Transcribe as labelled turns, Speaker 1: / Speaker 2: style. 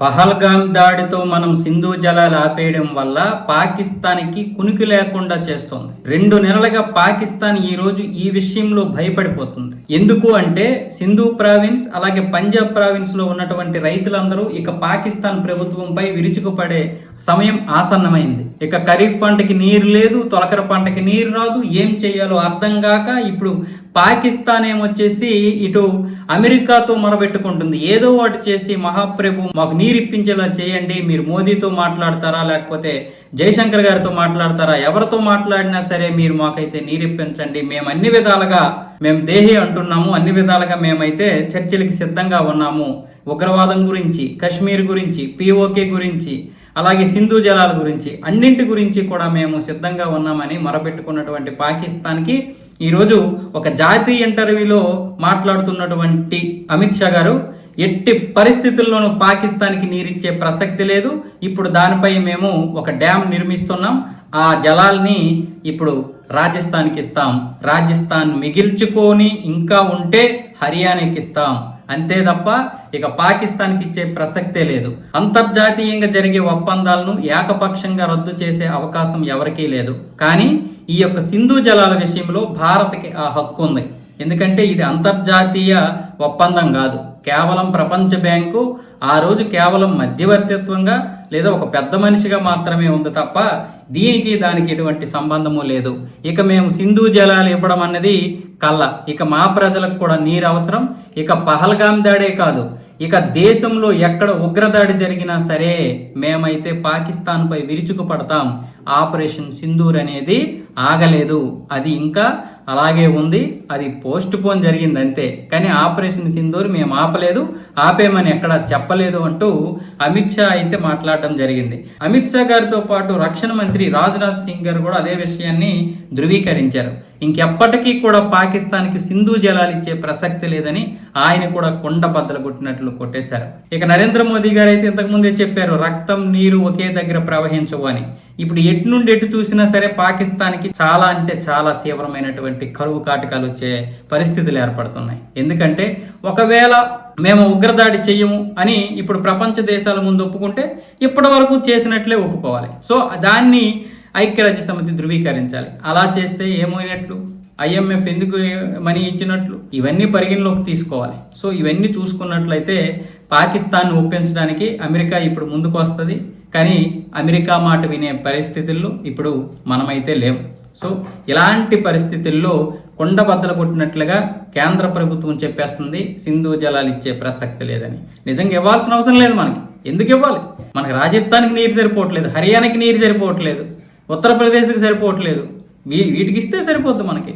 Speaker 1: పహల్గామ్ దాడితో మనం సింధు జలాలు ఆపేయడం వల్ల పాకిస్తాన్కి కునికి లేకుండా చేస్తోంది. రెండు నెలలుగా పాకిస్తాన్ ఈ రోజు ఈ విషయంలో భయపడిపోతుంది. ఎందుకు అంటే సింధు ప్రావిన్స్ అలాగే పంజాబ్ ప్రావిన్స్లో ఉన్నటువంటి రైతులందరూ ఇక పాకిస్తాన్ ప్రభుత్వంపై విరుచుకుపడే సమయం ఆసన్నమైంది. ఇక ఖరీఫ్ పంటకి నీరు లేదు తొలకర పంటకి నీరు రాదు. ఏం చేయాలో అర్థం కాక ఇప్పుడు పాకిస్తాన్ ఏమొచ్చేసి ఇటు అమెరికాతో మొరబెట్టుకుంటుంది. ఏదో ఒకటి చేసి మహాప్రభు మాకు నీరు ఇప్పించేలా చేయండి. మీరు మోదీతో మాట్లాడతారా లేకపోతే జయశంకర్ గారితో మాట్లాడతారా? ఎవరితో మాట్లాడినా సరే మీరు మాకైతే నీరు ఇప్పించండి మేము అన్ని విధాలుగా మేము దేహి అంటున్నాము. అన్ని విధాలుగా మేమైతే చర్చలకి సిద్ధంగా ఉన్నాము. ఉగ్రవాదం గురించి కశ్మీర్ గురించి పిఓకే గురించి అలాగే సింధు జలాల గురించి అన్నింటి గురించి కూడా మేము సిద్ధంగా ఉన్నామని మొరబెట్టుకున్నటువంటి పాకిస్తాన్కి ఈరోజు ఒక జాతీయ ఇంటర్వ్యూలో మాట్లాడుతున్నటువంటి అమిత్ షా గారు ఎట్టి పరిస్థితుల్లోనూ పాకిస్తాన్కి నీరిచ్చే ప్రసక్తి లేదు. ఇప్పుడు దానిపై మేము ఒక డ్యామ్ నిర్మిస్తున్నాం. ఆ జలాల్ని ఇప్పుడు రాజస్థాన్కి ఇస్తాం. రాజస్థాన్ మిగిల్చుకొని ఇంకా ఉంటే హర్యానాకి ఇస్తాం. అంతే తప్ప ఇక పాకిస్తాన్కి ఇచ్చే ప్రసక్తే లేదు. అంతర్జాతీయంగా జరిగే ఒప్పందాలను ఏకపక్షంగా రద్దు చేసే అవకాశం ఎవరికీ లేదు. కానీ ఈ యొక్క సింధు జలాల విషయంలో భారత్కి ఆ హక్కు ఉంది. ఎందుకంటే ఇది అంతర్జాతీయ ఒప్పందం కాదు. కేవలం ప్రపంచ బ్యాంకు ఆ రోజు కేవలం మధ్యవర్తిత్వంగా లేదా ఒక పెద్ద మనిషిగా మాత్రమే ఉంది తప్ప దీనికి దానికి ఎటువంటి సంబంధము లేదు. ఇక మేము సింధు జలాలు ఇవ్వడం అన్నది కళ్ళ ఇక మా ప్రజలకు కూడా నీరు అవసరం. ఇక పహల్గాం దాడే కాదు. ఇక దేశంలో ఎక్కడ ఉగ్రదాడి జరిగినా సరే మేమైతే పాకిస్తాన్పై విరుచుకుపడతాం. ఆపరేషన్ సింధూర్ అనేది ఆగలేదు. అది ఇంకా అలాగే ఉంది. అది పోస్ట్ పోన్ జరిగింది అంతే కానీ ఆపరేషన్ సింధూర్ మేము ఆపలేదు. ఆపేమని ఎక్కడ చెప్పలేదు అంటూ అమిత్ షా అయితే మాట్లాడటం జరిగింది. అమిత్ షా గారితో పాటు రక్షణ మంత్రి రాజ్నాథ్ సింగ్ గారు కూడా అదే విషయాన్ని ధృవీకరించారు. ఇంకెప్పటికీ కూడా పాకిస్తాన్కి సింధు జలాలు ఇచ్చే ప్రసక్తి లేదని ఆయన కూడా కుండ బద్దలు కొట్టినట్లు కొట్టేశారు. ఇక నరేంద్ర మోదీ గారు అయితే ఇంతకుముందే చెప్పారు రక్తం నీరు ఒకే దగ్గర ప్రవహించవు అని. ఇప్పుడు ఎటు నుండి ఎటు చూసినా సరే పాకిస్తాన్కి చాలా అంటే చాలా తీవ్రమైనటువంటి కరువు కాటకాలు వచ్చే పరిస్థితులు ఏర్పడుతున్నాయి. ఎందుకంటే ఒకవేళ మేము ఉగ్రదాడి చెయ్యము అని ఇప్పుడు ప్రపంచ దేశాల ముందు ఒప్పుకుంటే ఇప్పటి వరకు చేసినట్లే ఒప్పుకోవాలి. సో దాన్ని ఐక్యరాజ్య సమితి ధృవీకరించాలి. అలా చేస్తే ఏమైనట్లు? ఐఎంఎఫ్ ఎందుకు మనీ ఇచ్చినట్లు? ఇవన్నీ పరిగణలోకి తీసుకోవాలి. సో ఇవన్నీ చూసుకున్నట్లయితే పాకిస్తాన్ ఒప్పించడానికి అమెరికా ఇప్పుడు ముందుకు వస్తుంది. కానీ అమెరికా మాట వినే పరిస్థితుల్లో ఇప్పుడు మనమైతే లేవు సో ఇలాంటి పరిస్థితుల్లో కొండ బద్దలు కొట్టినట్లుగా కేంద్ర ప్రభుత్వం చెప్పేస్తుంది సింధు జలాలు ఇచ్చే ప్రసక్తి లేదని. నిజంగా ఇవ్వాల్సిన అవసరం లేదు మనకి. ఎందుకు ఇవ్వాలి? మనకి రాజస్థాన్కి నీరు సరిపోవట్లేదు హర్యానాకి నీరు సరిపోవట్లేదు. ఉత్తరప్రదేశ్కి సరిపోవట్లేదు. వీ వీటికి ఇస్తే సరిపోద్ది మనకి.